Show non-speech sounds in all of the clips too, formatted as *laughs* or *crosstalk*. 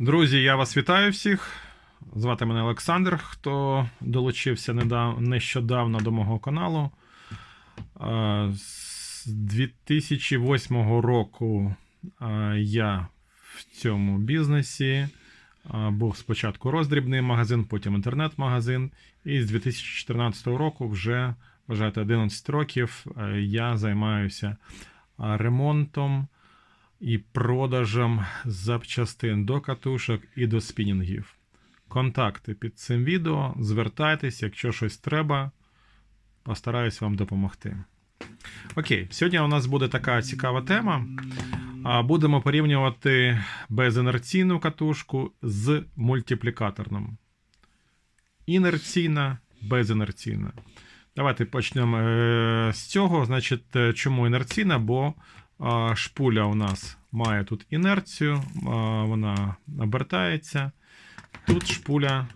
Друзі, я вас вітаю всіх. Звати мене Олександр, хто долучився нещодавно до мого каналу. З 2008 року я в цьому бізнесі. Був спочатку роздрібний магазин, потім інтернет-магазин. І з 2014 року, вже вважайте 11 років, е, я займаюся ремонтом і продажем запчастин до катушок і до спінінгів. Контакти під цим відео. Звертайтесь, якщо щось треба, постараюсь вам допомогти. Окей, сьогодні у нас буде така цікава тема. Будемо порівнювати безінерційну катушку з мультиплікаторним. Інерційна, безінерційна. Давайте почнемо е, з цього. Значить, е, чому інерційна? Бо шпуля у нас має тут інерцію, вона обертається. Тут шпуля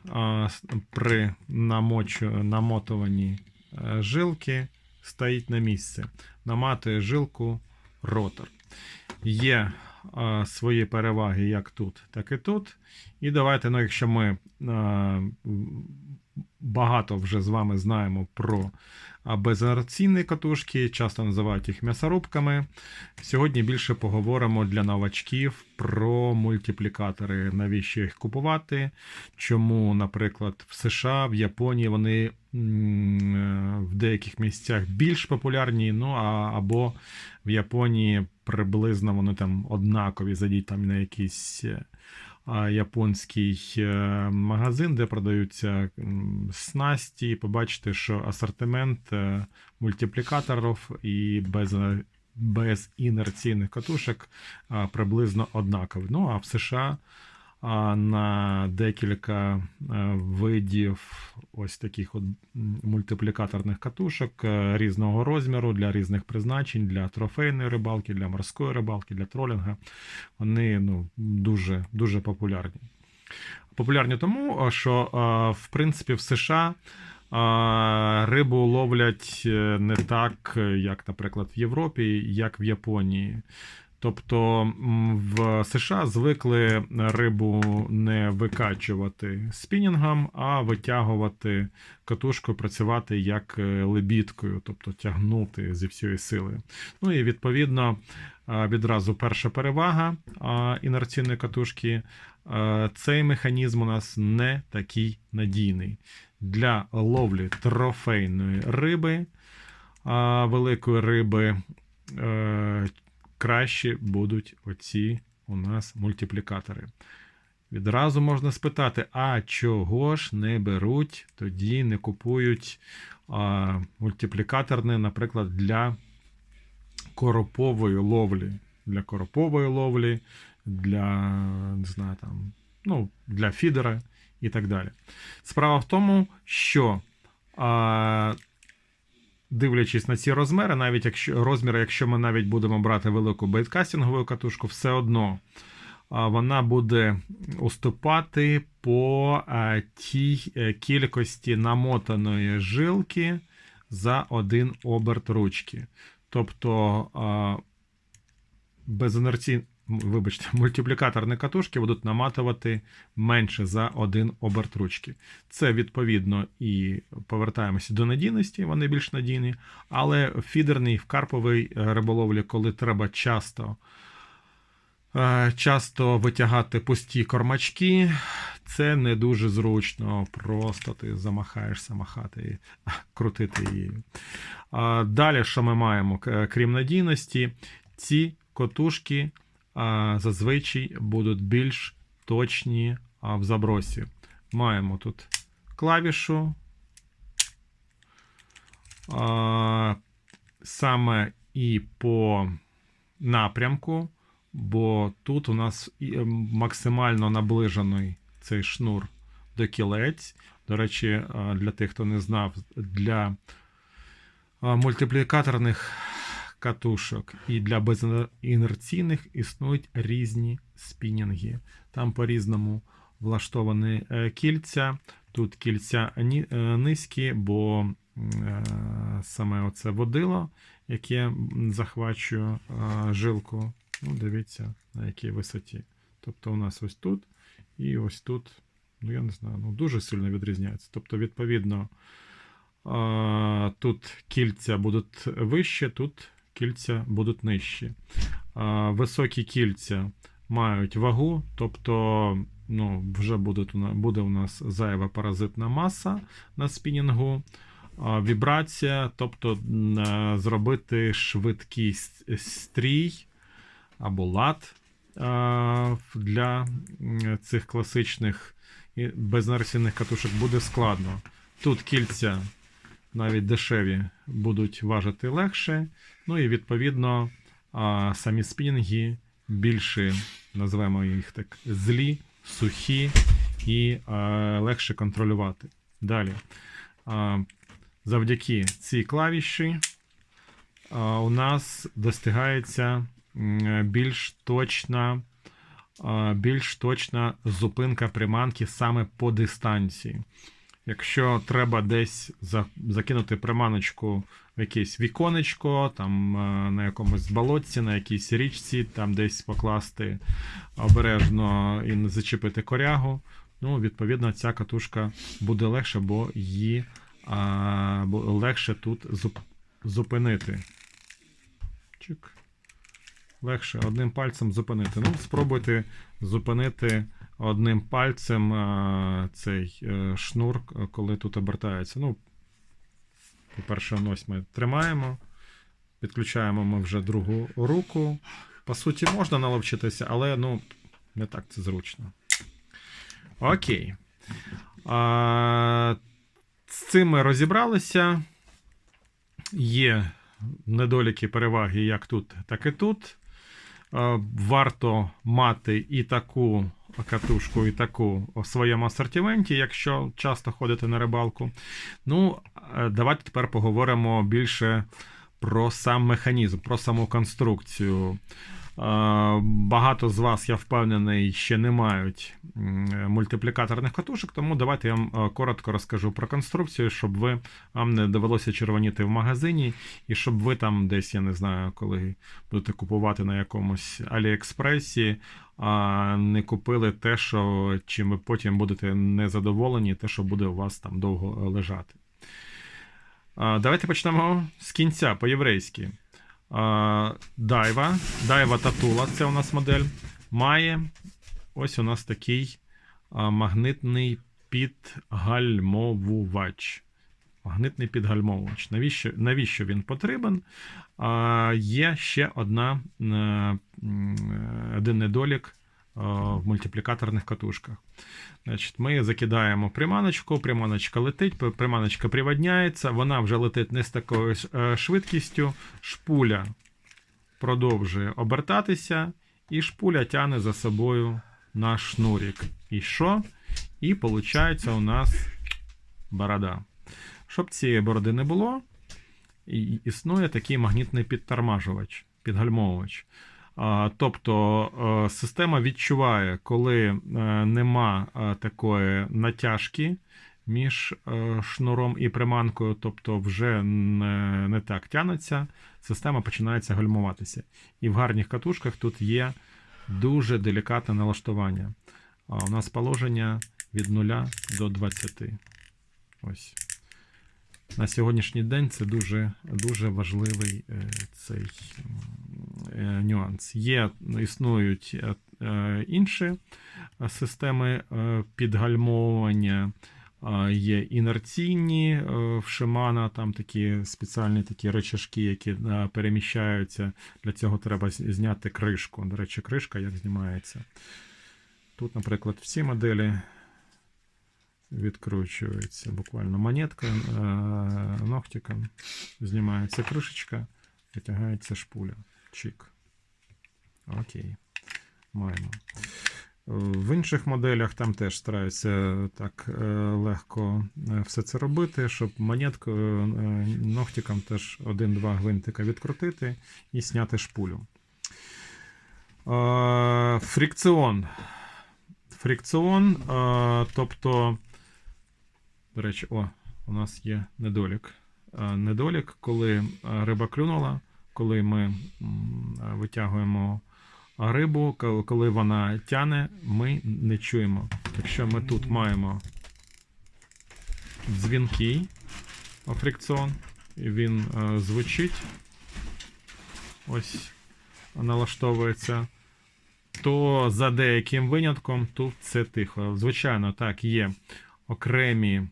при намотуванні е, жилки стоїть на місці. Наматує жилку ротор. Є свої переваги як тут, так і тут. І давайте, ну, якщо ми багато вже з вами знаємо про а, безінерційні катушки, часто називають їх м'ясорубками. Сьогодні більше поговоримо для новачків про мультиплікатори, навіщо їх купувати, чому, наприклад, в США, в Японії вони в деяких місцях більш популярні, ну а або в Японії приблизно вони там однакові, зайдіть там на якийсь. Е, Японський е, магазин, де продаються снасті, побачите, що асортимент е, мультиплікаторів і без, без інерційних катушок приблизно однаковий. Ну а в США на декілька е, видів ось таких от мультиплікаторних катушок е, різного розміру для різних призначень, для трофейної рибалки, для морської рибалки, для тролінга. Вони ну, дуже, дуже популярні. Популярні тому, що в принципі в США рибу ловлять е, не так, як, наприклад, в Європі, як в Японії. Тобто в США звикли рибу не викачувати спінінгом, а витягувати катушкою, працювати як е, лебідкою, тобто тягнути зі всієї сили. Ну і відповідно відразу перша перевага інерційної катушки. Цей механізм у нас не такий надійний. Для ловлі трофейної риби, великої риби, е, краще будуть оці у нас мультиплікатори. Відразу можна спитати: а чого ж не беруть, тоді не купують а, мультиплікаторне, наприклад, для коропової ловлі. Для коропової ловлі, для не знаю, там, ну, для фідера і так далі. Справа в тому, що а, дивлячись на ці розміри, навіть якщо розміри, якщо ми навіть будемо брати велику бейткастингову катушку, все одно вона буде уступати по тій е, кількості намотаної жилки за один оберт ручки. Тобто а, безінерційні, вибачте, *laughs* мультиплікаторні катушки будуть наматувати менше за один оберт ручки. Це відповідно і повертаємося до надійності, вони більш надійні, але в фідерній, в карповій е, риболовлі, коли треба часто. е, Часто витягати пусті кормачки, це не дуже зручно. Просто ти замахаєшся махати і крутити її. Далі, що ми маємо? Крім надійності, ці котушки зазвичай будуть більш точні в забросі. Маємо тут клавішу. Саме і по напрямку, бо тут у нас ем, максимально наближений цей шнур до кілець. До речі, для тих, хто не знав, для мультиплікаторних катушок і для безінерційних існують різні спінінги. Там по-різному влаштовані е, кільця. Тут кільця е, низькі, бо е, саме оце водило, яке захвачує жилку. Ну, дивіться, на якій висоті. Тобто у нас ось тут І ось тут, ну я не знаю, ну дуже сильно відрізняється. Тобто, відповідно, тут кільця будуть вище, тут кільця будуть нижчі. Високі кільця мають вагу, тобто ну, вже буде, буде у нас зайва паразитна маса на спінінгу. Вібрація, тобто е, зробити швидкий стрій або лад для цих класичних і безнарсійних катушок буде складно. Тут кільця навіть дешеві будуть важити легше. Ну і відповідно самі спінінги більше, називаємо їх так, злі, сухі і легше контролювати. Далі. Завдяки цій клавіші у нас достигається більш точна, більш точна зупинка приманки саме по дистанції. Якщо треба десь закинути приманочку в якесь віконечко, там е, на якомусь болотці, на якійсь річці, там десь покласти обережно і не зачепити корягу, ну, відповідно, ця катушка буде легше, бо її а, бо легше тут зуп- зупинити. Чик. Легше одним пальцем зупинити. Ну, спробуйте зупинити одним пальцем цей е, шнур, коли тут обертається. Ну, по-перше, ось ми тримаємо, підключаємо ми вже другу руку. По суті, можна наловчитися, але ну, не так це зручно. Окей. А, з цим ми розібралися. Є недоліки, переваги як тут, так і тут. Е, Варто мати і таку катушку, і таку в своєму асортименті, якщо часто ходите на рибалку. Ну, е, давайте тепер поговоримо більше про сам механізм, про саму конструкцію. Е, Багато з вас, я впевнений, ще не мають мультиплікаторних катушок, тому давайте я вам е, коротко розкажу про конструкцію, щоб ви вам не довелося червоніти в магазині, і щоб ви там десь, я не знаю, коли будете купувати на якомусь Аліекспресі, а не купили те, що чим ви потім будете незадоволені, те, що буде у вас там довго лежати. Давайте почнемо з кінця по-єврейськи. Дайва, Дайва Татула, це у нас модель, має ось у нас такий магнитний підгальмовувач. Магнитний підгальмовувач. Навіщо, навіщо він потрібен? А, є ще одна, е, один недолік е, в мультиплікаторних катушках. Значить, ми закидаємо приманочку, приманочка летить, приманочка приводняється, вона вже летить не з такою е, швидкістю. Шпуля продовжує обертатися, і шпуля тягне за собою наш шнурік. І що? І виходить у нас борода. Щоб цієї бороди не було, існує такий магнітний підтормажувач, підгальмовувач. Тобто е, система відчуває, коли е, нема е, такої натяжки між шнуром і приманкою, тобто вже не, не так тянеться, система починається гальмуватися. І в гарних катушках тут є дуже делікатне налаштування. У нас положення від 0 до 20. Ось. На сьогоднішній день це дуже, дуже важливий цей нюанс. Є, існують е, е, інші е, системи е, підгальмовування, е, є інерційні е, в Шимана, там такі спеціальні такі речашки, які е, переміщаються. Для цього треба зняти кришку. До речі, кришка як знімається. Тут, наприклад, всі моделі відкручується буквально монетка е, ногтиком, знімається кришечка, витягається шпуля. Чик. Окей. Маємо. В інших моделях там теж стараються так е, легко е, все це робити, щоб монеткою е, ногтиком теж один-два гвинтика відкрутити і зняти шпулю. Фрикціон, е, тобто, до речі, о, у нас є недолік. Недолік, коли риба клюнула, коли ми е, витягуємо рибу, коли вона тяне, ми не чуємо. Якщо ми тут маємо дзвінкий фрикціон, він е, звучить, ось налаштовується, то за деяким винятком тут це тихо. Звичайно, так, є окремі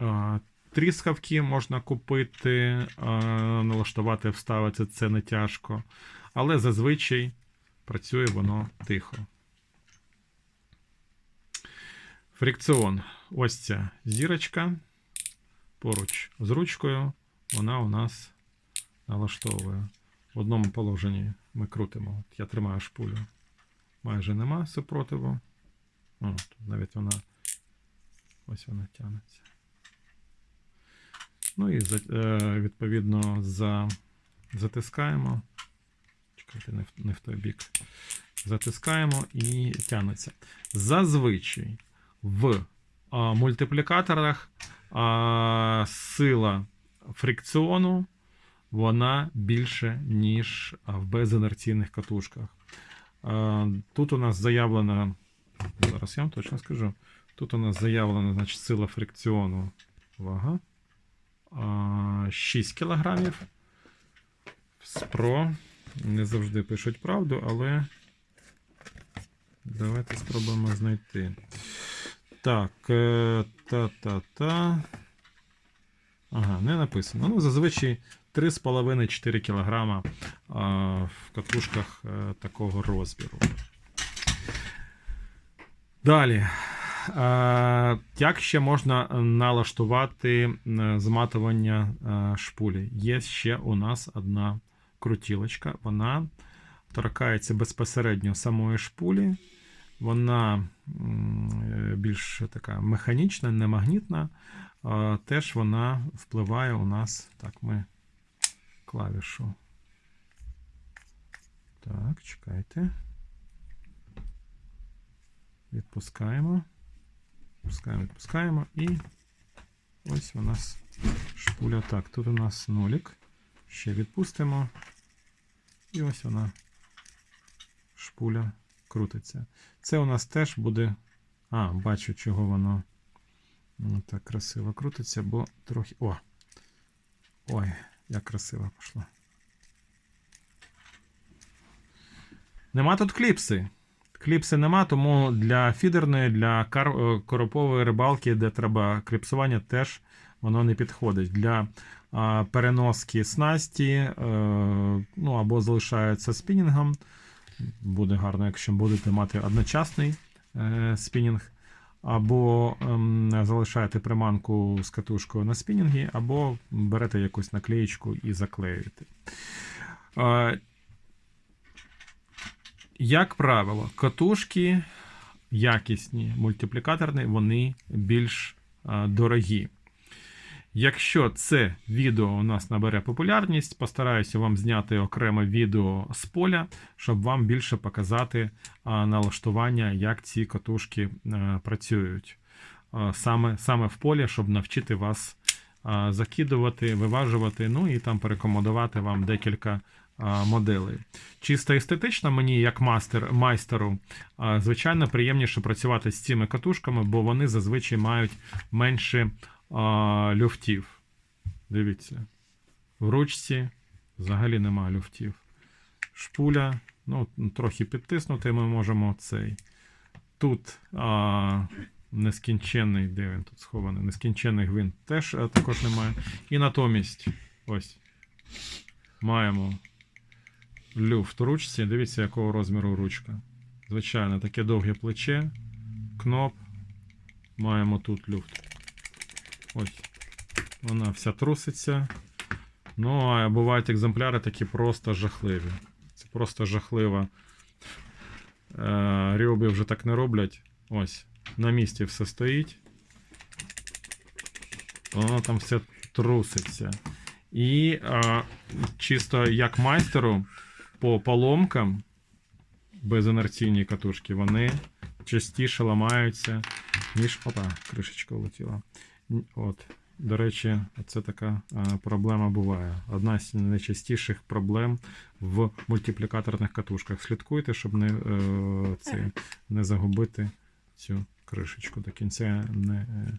е, тріскавки можна купити, е, налаштувати, вставити це не тяжко. Але зазвичай працює воно тихо. Фрикціон. Ось ця зірочка. Поруч з ручкою. Вона у нас налаштовує. В одному положенні ми крутимо. От я тримаю шпулю. Майже нема супротиву. О, тут навіть вона. Ось вона тягнеться. Ну і е, відповідно за, затискаємо. Чекайте, не в, не в той бік. Затискаємо і тягнеться. Зазвичай в а, мультиплікаторах а, сила фрикціону вона більше, ніж в безінерційних катушках. А, тут у нас заявлена. Зараз я вам точно скажу. Тут у нас заявлена значить, сила фрикціону. Увага. А, 6 кілограмів. Спро. Не завжди пишуть правду, але давайте спробуємо знайти. Так, е, та-та-та. Ага, не написано. Ну, зазвичай 3,5-4 кг в катушках е, такого розміру. Далі. Е, Як ще можна налаштувати е, зматування е, шпулі? Є ще у нас одна крутілочка. Вона торкається безпосередньо самої шпулі. Вона більш така механічна, не магнітна. Теж вона впливає у нас. Так, ми клавішу. Так, чекайте. Відпускаємо. Відпускаємо, відпускаємо. І ось у нас шпуля. Так, тут у нас нолік. Ще відпустимо. І ось вона шпуля крутиться. Це у нас теж буде. А, бачу, чого воно так красиво крутиться, бо трохи. О! Ой, як красиво пішло. Нема тут кліпси. Кліпси нема, тому для фідерної, для кар... е, коропової рибалки, де треба кліпсування, теж воно не підходить. Для а, переноски снасті, е, ну або залишається спінінгом. Буде гарно, якщо будете мати одночасний е, спінінг, або ем, залишаєте приманку з катушкою на спінінгі, або берете якусь наклеєчку і заклеюєте. Е, як правило, катушки якісні, мультиплікаторні, вони більш дорогі. Якщо це відео у нас набере популярність, постараюся вам зняти окреме відео з поля, щоб вам більше показати налаштування, як ці катушки працюють. Саме, саме в полі, щоб навчити вас закидувати, виважувати, ну і там порекомендувати вам декілька моделей. Чисто естетично, мені, як мастер, майстеру, звичайно, приємніше працювати з цими катушками, бо вони зазвичай мають менше люфтів. Дивіться. В ручці взагалі немає люфтів. Шпуля, ну, трохи підтиснути ми можемо цей. Тут а, нескінченний, де він тут схований, нескінченний гвинт теж а, також немає. І натомість, ось, маємо люфт в ручці. Дивіться, якого розміру ручка. Звичайно, таке довге плече, кноп. Маємо тут люфт. Ось. Вона вся труситься. Ну, а бувають екземпляри такі просто жахливі. Це просто жахливо. Е, Ріоби вже так не роблять. Ось. На місці все стоїть. Воно там все труситься. І е, чисто як майстеру по поломкам безінерційні катушки, вони частіше ламаються, ніж. Опа, кришечка влетіла. От, до речі, це така е, проблема буває. Одна з найчастіших проблем в мультиплікаторних катушках. Слідкуйте, щоб не, е, це, не загубити цю кришечку до кінця не, е,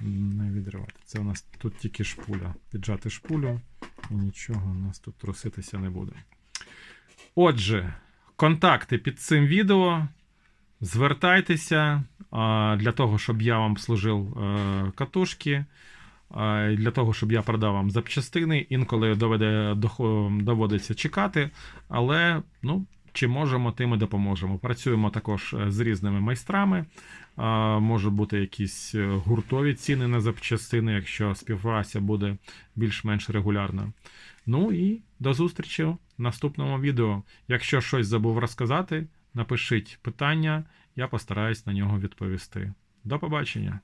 не відривати. Це у нас тут тільки шпуля. Піджати шпулю і нічого у нас тут труситися не буде. Отже, контакти під цим відео. Звертайтеся для того, щоб я вам служив е, катушки, для того, щоб я продав вам запчастини. Інколи доведе, доводиться чекати, але ну, чи можемо, тим і допоможемо. Працюємо також е, з різними майстрами. Можуть бути якісь е, гуртові ціни на запчастини, якщо співпраця буде більш-менш регулярна. Ну і до зустрічі в наступному відео. Якщо щось забув розказати, напишіть питання, я постараюсь на нього відповісти. До побачення!